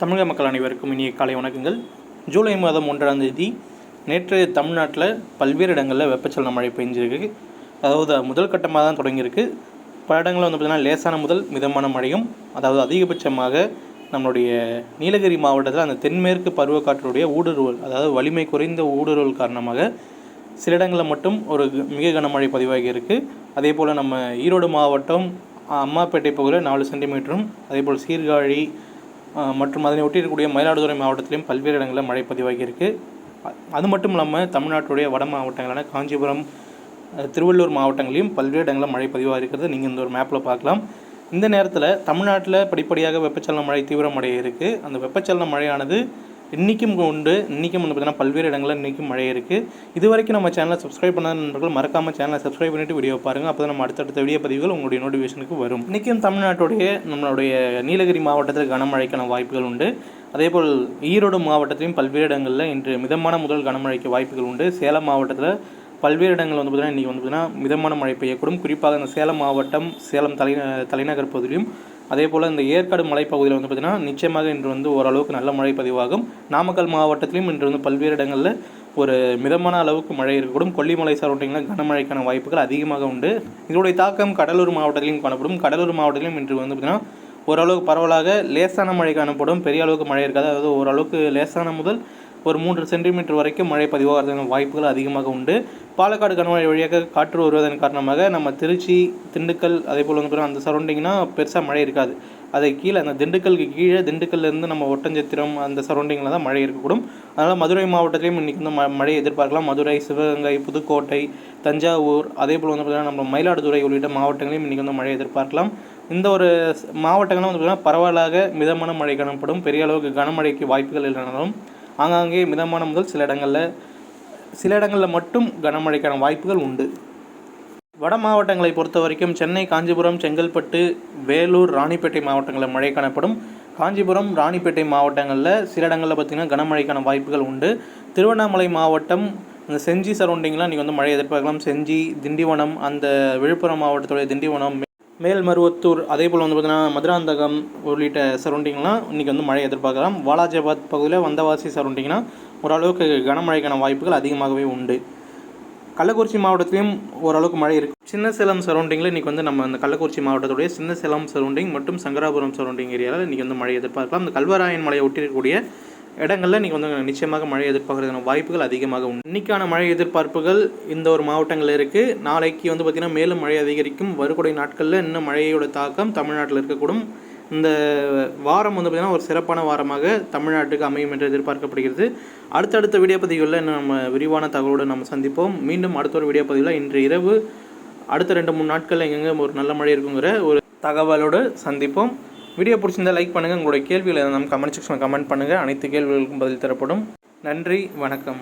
தமிழக மக்கள் அனைவருக்கும் இனிய காலை வணக்கங்கள். ஜூலை மாதம் ஒன்றாம் தேதி நேற்று தமிழ்நாட்டில் பல்வேறு இடங்களில் வெப்பச்சலன மழை பெஞ்சிருக்கு. அதாவது முதல் கட்டமாக தான் தொடங்கியிருக்கு. பல இடங்களில் வந்து பார்த்திங்கன்னா லேசான முதல் மிதமான மழையும் அதாவது அதிகபட்சமாக நம்மளுடைய நீலகிரி மாவட்டத்தில் அந்த தென்மேற்கு பருவக்காற்றுடைய ஊடுருவல் அதாவது வலிமை குறைந்த ஊடுருவல் காரணமாக சில இடங்களில் மட்டும் ஒரு க- மிக கனமழை பதிவாகி இருக்குது அதே போல் நம்ம ஈரோடு மாவட்டம் அம்மாப்பேட்டை பகுதியில் நாலு சென்டிமீட்டரும் அதே போல் சீர்காழி மற்றும் அதனை ஒட்டி இருக்கக்கூடிய மயிலாடுதுறை மாவட்டத்திலையும் பல்வேறு இடங்களில் மழை பதிவாகியிருக்கு. அது மட்டும் இல்லாமல் தமிழ்நாட்டுடைய வட மாவட்டங்களான காஞ்சிபுரம் திருவள்ளூர் மாவட்டங்களையும் பல்வேறு இடங்களில் மழை பதிவாக இருக்கிறது நீங்கள் இந்த ஒரு மேப்பில் பார்க்கலாம். இந்த நேரத்தில் தமிழ்நாட்டில் படிப்படியாக வெப்பச்சலன மழை தீவிரமடைய இருக்குது அந்த வெப்பச்சலன மழையானது இன்றைக்கும் உண்டு. இன்றைக்கும் வந்து பார்த்தீங்கன்னா பல்வேறு இடங்களில் இன்றைக்கும் மழை இருக்குது இது வரைக்கும் நம்ம சேனலை சப்ஸ்கிரைப் பண்ணாத நண்பர்கள் மறக்காமல் சேனலை சப்ஸ்கிரைப் பண்ணிவிட்டு வீடியோ பாருங்கள் அப்போ தான் நம்ம அடுத்தடுத்த வீடியோ பதிவுகள் உங்களுடைய நோட்டிஃபிகேஷனுக்கு வரும். இன்றைக்கும் தமிழ்நாட்டுடைய நம்மளுடைய நீலகிரி மாவட்டத்தில் கனமழைக்கான வாய்ப்புகள் உண்டு. அதேபோல் ஈரோடு மாவட்டத்திலும் பல்வேறு இடங்களில் இன்று மிதமான முதல் கனமழைக்கு வாய்ப்புகள் உண்டு. சேலம் மாவட்டத்தில் பல்வேறு இடங்கள் வந்து பார்த்தீங்கன்னா இன்றைக்கி வந்து பார்த்திங்கன்னா மிதமான மழை பெய்யக்கூடும். குறிப்பாக இந்த சேலம் மாவட்டம் சேலம் தலை தலைநகர் பகுதியிலும் அதே போல் இந்த ஏற்காடு மலைப்பகுதியில் வந்து பார்த்திங்கன்னா நிச்சயமாக இன்று வந்து ஓரளவுக்கு நல்ல மழை பதிவாகும். நாமக்கல் மாவட்டத்திலும் இன்று வந்து பல்வேறு இடங்களில் ஒரு மிதமான அளவுக்கு மழை இருக்கக்கூடும். கொல்லிமலை சரௌண்டிங்கில் கனமழைக்கான வாய்ப்புகள் அதிகமாக உண்டு. இதனுடைய தாக்கம் கடலூர் மாவட்டத்திலும் காணப்படும். கடலூர் மாவட்டத்திலும் இன்று வந்து பார்த்திங்கன்னா ஓரளவுக்கு பரவலாக லேசான மழை காணப்படும் பெரிய அளவுக்கு மழை இருக்காது. அதாவது ஓரளவுக்கு லேசான முதல் ஒரு மூன்று சென்டிமீட்டர் வரைக்கும் மழை பதிவாகிறதுக்கான வாய்ப்புகள் அதிகமாக உண்டு. பாலக்காடு கனமழை வழியாக காற்று வருவதன் காரணமாக நம்ம திருச்சி திண்டுக்கல் அதே போல் வந்து அந்த சரௌண்டிங்னா பெருசாக மழை இருக்காது. அதை கீழே அந்த திண்டுக்கலுக்கு கீழே திண்டுக்கல்லேருந்து நம்ம ஒட்டஞ்சத்திரம் அந்த சரௌண்டிங்கில் தான் மழை இருக்கக்கூடும். அதனால் மதுரை மாவட்டத்திலையும் இன்றைக்கி வந்து ம மழையை எதிர்பார்க்கலாம். மதுரை சிவகங்கை புதுக்கோட்டை தஞ்சாவூர் அதே போல் வந்து பார்த்திங்கன்னா நம்ம மயிலாடுதுறை உள்ளிட்ட மாவட்டங்களையும் இன்றைக்கி வந்து மழை எதிர்பார்க்கலாம். இந்த ஒரு ஸ்- மாவட்டங்கள்லாம் வந்து பார்த்திங்கன்னா பரவலாக மிதமான மழை காணப்படும். பெரிய அளவுக்கு கனமழைக்கு வாய்ப்புகள் இல்லைனாலும் ஆங்காங்கே மிதமான முதல் சில இடங்களில் சில இடங்களில் மட்டும் கனமழைக்கான வாய்ப்புகள் உண்டு. வட மாவட்டங்களை பொறுத்த வரைக்கும் சென்னை காஞ்சிபுரம் செங்கல்பட்டு வேலூர் ராணிப்பேட்டை மாவட்டங்களில் மழை காணப்படும். காஞ்சிபுரம் ராணிப்பேட்டை மாவட்டங்களில் சில இடங்களில் பார்த்திங்கன்னா கனமழைக்கான வாய்ப்புகள் உண்டு. திருவண்ணாமலை மாவட்டம் இந்த செஞ்சி சரௌண்டிங்லாம் நீங்கள் வந்து மழை எதிர்பார்க்கலாம். செஞ்சி திண்டிவனம் அந்த விழுப்புரம் மாவட்டத்துடைய திண்டிவனம் மேல்மருவத்தூர் அதே போல் வந்து பார்த்திங்கன்னா மதுராந்தகம் உள்ளிட்ட சரௌண்டிங்லாம் இன்றைக்கி வந்து மழை எதிர்பார்க்கலாம். வாலாஜாபாத் பகுதியில் வந்தவாசி சரௌண்டிங்னா ஓரளவுக்கு கனமழைக்கான வாய்ப்புகள் அதிகமாகவே உண்டு. கள்ளக்குறிச்சி மாவட்டத்திலையும் ஓரளவுக்கு மழை இருக்குது சின்ன சேலம் சரௌண்டிங்கில் இன்றைக்கி வந்து நம்ம அந்த கள்ளக்குறிச்சி மாவட்டத்துடைய சின்ன சேலம் சரௌண்டிங் மற்றும் சங்கராபுரம் சரௌண்டிங் ஏரியாவில் இன்றைக்கி வந்து மழை எதிர்பார்க்கலாம். அந்த கல்வராயன் மலையை ஒட்டி இருக்கக்கூடிய இடங்களில் இன்றைக்கி வந்து நிச்சயமாக மழை எதிர்பார்க்கறதுக்கான வாய்ப்புகள் அதிகமாக உண்டு. இன்றைக்கான மழை எதிர்பார்ப்புகள் இந்த ஒரு மாவட்டங்களில் இருக்குது நாளைக்கு வந்து பார்த்திங்கன்னா மேலும் மழை அதிகரிக்கும். வருகூடை நாட்களில் இன்னும் மழையோட தாக்கம் தமிழ்நாட்டில் இருக்கக்கூடும். இந்த வாரம் வந்து பார்த்திங்கன்னா ஒரு சிறப்பான வாரமாக தமிழ்நாட்டுக்கு அமையும் என்று எதிர்பார்க்கப்படுகிறது. அடுத்தடுத்த வீடியோ பதிவுகளில் இன்னும் நம்ம விரிவான தகவலோடு நம்ம சந்திப்போம். மீண்டும் அடுத்த ஒரு வீடியோ பதிவில் இன்று இரவு அடுத்த ரெண்டு மூணு நாட்களில் எங்கெங்கே ஒரு நல்ல மழை இருக்குங்கிற ஒரு தகவலோடு சந்திப்போம். வீடியோ பிடிச்சிருந்தா லைக் பண்ணுங்கள் உங்களுடைய கேள்விகளை நம்ம கமெண்ட் செக்ஷனில் கமெண்ட் பண்ணுங்கள் அனைத்து கேள்விகளுக்கும் பதில் தரப்படும். நன்றி. வணக்கம்.